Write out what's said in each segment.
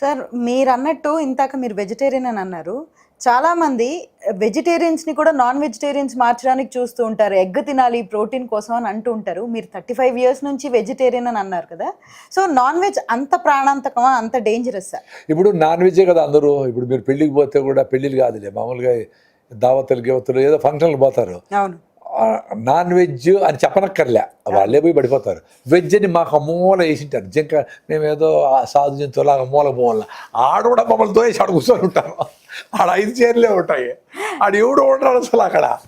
Sir మీరు అన్నట్టు ఇంతాక మీరు వెజిటేరియన్ అని అన్నారు. చాలా మంది వెజిటేరియన్స్ని కూడా నాన్ వెజిటేరియన్స్ మార్చడానికి చూస్తూ ఉంటారు. ఎగ్ తినాలి ప్రోటీన్ కోసం అని అంటూ ఉంటారు. మీరు థర్టీ ఫైవ్ ఇయర్స్ నుంచి వెజిటేరియన్ అని అన్నారు కదా. సో నాన్ వెజ్ అంత ప్రాణాంతకమా? అంత డేంజరస్ సార్ ఇప్పుడు నాన్ వెజే కదా అందరూ. ఇప్పుడు మీరు పెళ్ళికి పోతే కూడా పెళ్ళిళ్ళు కాదులే. మామూలుగా దావతలు గివతలు ఏదో ఫంక్షన్లు పోతారు. అవును. నాన్ వెజ్ అని చెప్పనక్కర్లే. వాళ్ళే పోయి పడిపోతారు. వెజ్ అని మాకు మూల వేసింటారు జింక మేమేదో సాధు జంతువులాగా మూల మూల ఆడ కూడా మమ్మల్ని తోసి ఆడ కూర్చొని ఉంటారు. ఆడ ఐదు చీరలే ఉంటాయి. ఆడ ఎవడు ఉంటాడు అసలు అక్కడ.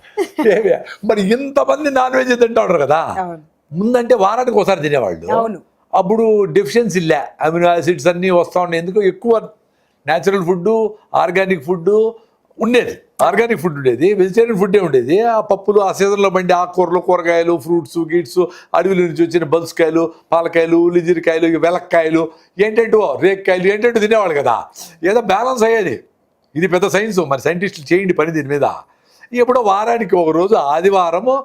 ఏమే? మరి ఇంతమంది నాన్ వెజ్ తింటాడు కదా. అవును. ముందంటే వారానికి ఒకసారి తినేవాళ్ళు. అప్పుడు డెఫిషియన్సీ లే అమినో యాసిడ్స్ అన్నీ వస్తూ ఉన్నాయి. ఎందుకు ఎక్కువ న్యాచురల్ ఫుడ్ ఆర్గానిక్ ఫుడ్ ఉండేది. ఆర్గానిక్ ఫుడ్ ఉండేది వెజిటేరియన్ ఫుడ్డే ఉండేది. ఆ పప్పులు ఆ సీజన్లో పండి ఆకుకూరలు కూరగాయలు ఫ్రూట్స్ గిట్స్ అడవిల నుంచి వచ్చిన బల్స్కాయలు పాలకాయలు ఉల్లిజిరికాయలు ఇక వెలక్కాయలు ఏంటంటో రేక్కాయలు ఏంటంటో తినేవాళ్ళు కదా. ఏదో బ్యాలెన్స్ అయ్యేది. ఇది పెద్ద సైన్స్ మరి సైంటిస్టులు చేయండి పని దీని మీద. ఎప్పుడో వారానికి ఒక రోజు ఆదివారము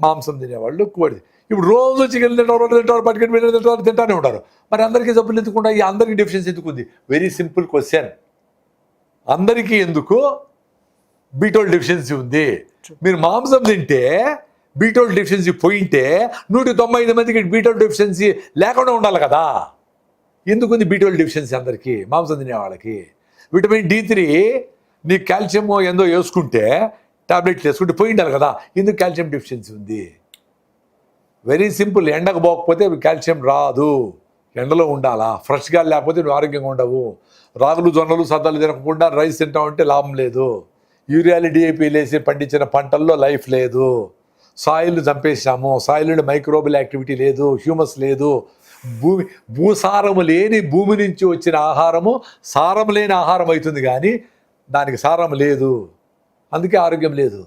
మాంసం తినేవాళ్ళు కోడి ఇప్పుడు రోజు చికెన్ తింటారు రెండు తింటారు పట్టుకొని బిర్యానీ తింటారు తింటానే ఉంటారు. మరి అందరికీ జబ్బులు ఎందుకుండా ఈ అందరికీ డెఫిషియన్సీ ఎందుకు ఉంది? వెరీ సింపుల్ క్వశ్చన్ అందరికీ ఎందుకు? బీటోల్ డెఫిషియన్సీ ఉంది. మీరు మాంసం తింటే బీటోల్ డెఫిషియన్సీ పోయింటే నూట తొంభై ఐదు మందికి బీటోల్ డెఫిషియన్సీ లేకుండా ఉండాలి కదా. ఎందుకుంది బీటోల్ డెఫిషియన్సీ అందరికీ మాంసం తినే వాళ్ళకి? విటమిన్ డి త్రీ నీకు కాల్షియం ఏందో వేసుకుంటే టాబ్లెట్లు వేసుకుంటే పోయి ఉండాలి కదా. ఎందుకు కాల్షియం డెఫిషియన్సీ ఉంది? వెరీ సింపుల్ ఎండకు పోకపోతే కాల్షియం రాదు. ఎండలో ఉండాలా? ఫ్రెష్గా లేకపోతే నువ్వు ఆరోగ్యంగా ఉండవు. రాగులు జొన్నలు సద్దలు తినకుండా రైస్ తింటావు అంటే లాభం లేదు. యూరియాలు డిఏపీలు లేసి పండించిన పంటల్లో లైఫ్ లేదు. సాయిల్ చంపేసాము సాయిల్లో మైక్రోబల్ యాక్టివిటీ లేదు హ్యూమస్ లేదు. భూమి భూసారము లేని భూమి నుంచి వచ్చిన ఆహారము సారం లేని ఆహారం అవుతుంది కానీ దానికి సారం లేదు. అందుకే ఆరోగ్యం లేదు.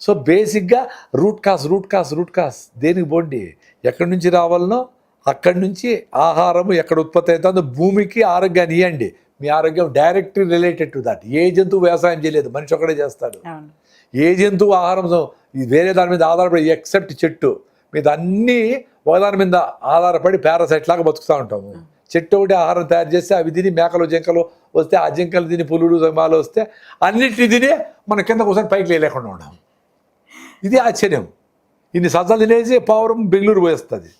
సో బేసిక్గా root cause root cause root cause దేనికి పోండి? ఎక్కడి నుంచి రావాలనో అక్కడి నుంచి ఆహారము ఎక్కడ ఉత్పత్తి అవుతుందో భూమికి ఆరోగ్యాన్ని ఇవ్వండి మీ ఆరోగ్యం డైరెక్ట్ రిలేటెడ్ టు దట్ ఏ జంతువు వ్యవసాయం చేయలేదు మనిషి ఒకడే చేస్తాడు. ఏ జంతువు ఆహారం వేరే దాని మీద ఆధారపడి ఎక్సెప్ట్ చెట్టు మీద అన్నీ ఒకదాని మీద ఆధారపడి పారాసైట్ లాగా బతుకుతూ ఉంటాము. చెట్టు ఒకటి ఆహారం తయారు చేస్తే అవి తిని మేకలు జింకలు వస్తే ఆ జింకలు తిని పులులు సింహాలు వస్తే అన్నిటిని తిని మన కింద కూర్చొని పైకి లేకుండా ఉన్నాం ఇది ఆశ్చర్యం. ఇన్ని సజ్జలు తినేసి పావురం బెంగళూరు పోయేస్తుంది.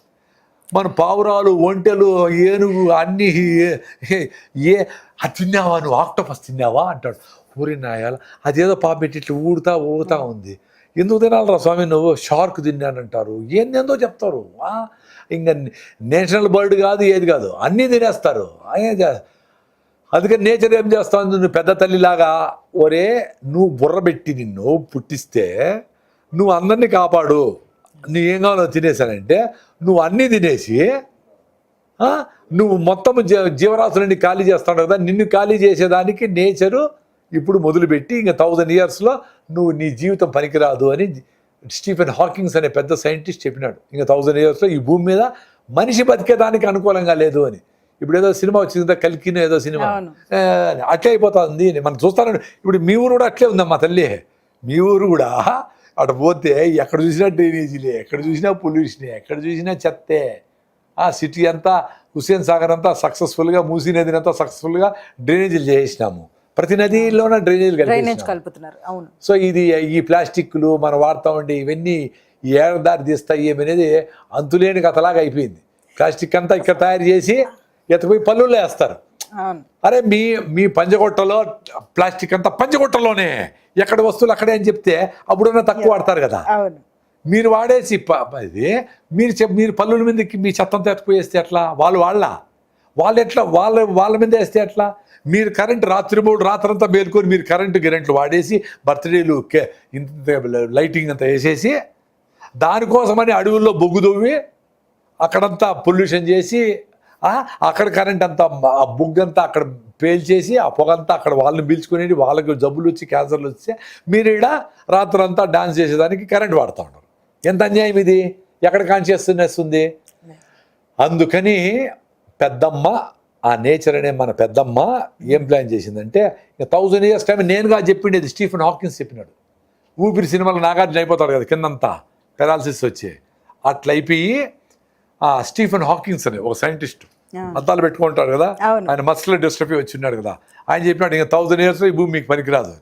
మన పావురాలు ఒంటెలు ఏనుగు అన్ని ఏ- ఏ అది తిన్నావా నువ్వు? ఆక్టోపస్ తిన్నావా? అంటాడు. ఊరి నాయాల అదేదో పాపెట్టి ఇట్లా ఊడుతా ఊగుతా ఉంది. ఎందుకు తినాలరా స్వామి నువ్వు? షార్క్ తిన్నానంటారు. ఏందేందో చెప్తారు? ఇంకా నేషనల్ బర్డ్ కాదు ఏది కాదు అన్నీ తినేస్తారు. అందుకే అందుకని నేచర్ ఏం చేస్తావు? నువ్వు పెద్ద తల్లిలాగా ఒరే నువ్వు బుర్ర పెట్టి నిన్ను పుట్టిస్తే నువ్వు అందరినీ కాపాడు. నువ్వు ఏం కావాలో తినేసానంటే నువ్వు అన్నీ తినేసి నువ్వు మొత్తం జీ జీవరాశులన్నీ ఖాళీ చేస్తాడు కదా నిన్ను ఖాళీ చేసేదానికి నేచరు ఇప్పుడు మొదలుపెట్టి ఇంకా థౌజండ్ ఇయర్స్లో నువ్వు నీ జీవితం పనికిరాదు అని స్టీఫెన్ హాకింగ్స్ అనే పెద్ద సైంటిస్ట్ చెప్పినాడు. ఇంకా థౌజండ్ ఇయర్స్లో ఈ భూమి మీద మనిషి బతికేదానికి అనుకూలంగా లేదు అని. ఇప్పుడు ఏదో సినిమా వచ్చింది కదా కలికిన ఏదో సినిమా. అట్లే అయిపోతుంది. మనం చూస్తాను ఇప్పుడు మీ ఊరు కూడా అట్లే ఉందమ్మా తల్లి. మీ ఊరు కూడా అటు పోతే ఎక్కడ చూసినా డ్రైనేజీలే ఎక్కడ చూసినా పొల్యూషనే ఎక్కడ చూసినా చెత్తే. ఆ సిటీ అంతా హుస్సేన్ సాగర్ అంతా సక్సెస్ఫుల్గా మూసీ నదిని అంతా సక్సెస్ఫుల్గా డ్రైనేజీలు చేసినాము ప్రతి నదిలోనే డ్రైనేజీలు డ్రైనేజ్. కలుపుతున్నారు. అవును. సో ఇది ఈ ప్లాస్టిక్లు మనం వాడుతూ ఉండే ఇవన్నీ ఈ ఏడాది తీస్తాయి అనేది అంతులేని కథలాగా అయిపోయింది. ప్లాస్టిక్ అంతా ఇక్కడ తయారు చేసి ఎత్తపోయి పళ్ళుల్లో వేస్తారు. అరే మీ మీ పంజగొట్టలో ప్లాస్టిక్ అంతా పంజగొట్టలోనే. ఎక్కడ వస్తువులు అక్కడే అని చెప్తే అప్పుడన్నా తక్కువ వాడతారు కదా. మీరు వాడేసి ఇది మీరు మీరు పల్లుల మీదకి మీ చెత్తంతా ఎత్తుకుపోయేస్తే ఎట్లా? వాళ్ళు వాళ్ళ వాళ్ళు ఎట్లా? వాళ్ళ వాళ్ళ మీద వేస్తే ఎట్లా? మీరు కరెంట్ రాత్రి మూడు రాత్రంతా మేలుకొని మీరు కరెంటు గిరెంట్లు వాడేసి బర్త్డేలు ఇంత లైటింగ్ అంతా వేసేసి దానికోసమని అడవుల్లో బొగ్గు దొవ్వి అక్కడంతా పొల్యూషన్ చేసి అక్కడ కరెంట్ అంతా ఆ బుగ్గంతా అక్కడ పేల్చేసి ఆ పొగంతా అక్కడ వాళ్ళని పీల్చుకునేది వాళ్ళకి జబ్బులు వచ్చి క్యాన్సర్లు వస్తే మీరు ఈడ రాత్రంతా డాన్స్ చేసేదానికి కరెంట్ వాడుతూ ఉంటారు ఎంత అన్యాయం ఇది? ఎక్కడ కాన్షియస్నెస్ ఉంది? అందుకని పెద్దమ్మ ఆ నేచర్ అనే మన పెద్దమ్మ ఏం ప్లాన్ చేసిందంటే థౌజండ్ ఇయర్స్ టైం నేనుగా చెప్పిండేది స్టీఫెన్ హాకిన్స్ చెప్పినాడు. ఊపిరి సినిమాలో నాగార్జున అయిపోతాడు కదా కిందంతా పెరాలసిస్ వచ్చి. అట్లయిపోయి స్టీఫెన్ హాకిన్స్ అనే ఒక సైంటిస్ట్ అద్దాలు పెట్టుకుంటారు కదా. ఆయన మస్కులర్ డిస్ట్రఫీ వచ్చి ఉన్నాడు కదా. ఆయన చెప్పినాడు ఇంకా థౌజండ్ ఇయర్స్లో ఈ భూమి మీకు పనికిరాదు.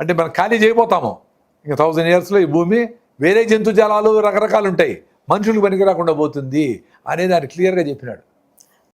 అంటే మనం ఖాళీ చేయబోతాము. ఇంకా థౌజండ్ ఇయర్స్లో ఈ భూమి వేరే జంతుజాలాలు రకరకాలు ఉంటాయి. మనుషులకు పనికి రాకుండా పోతుంది అనేది ఆయన క్లియర్గా చెప్పినాడు.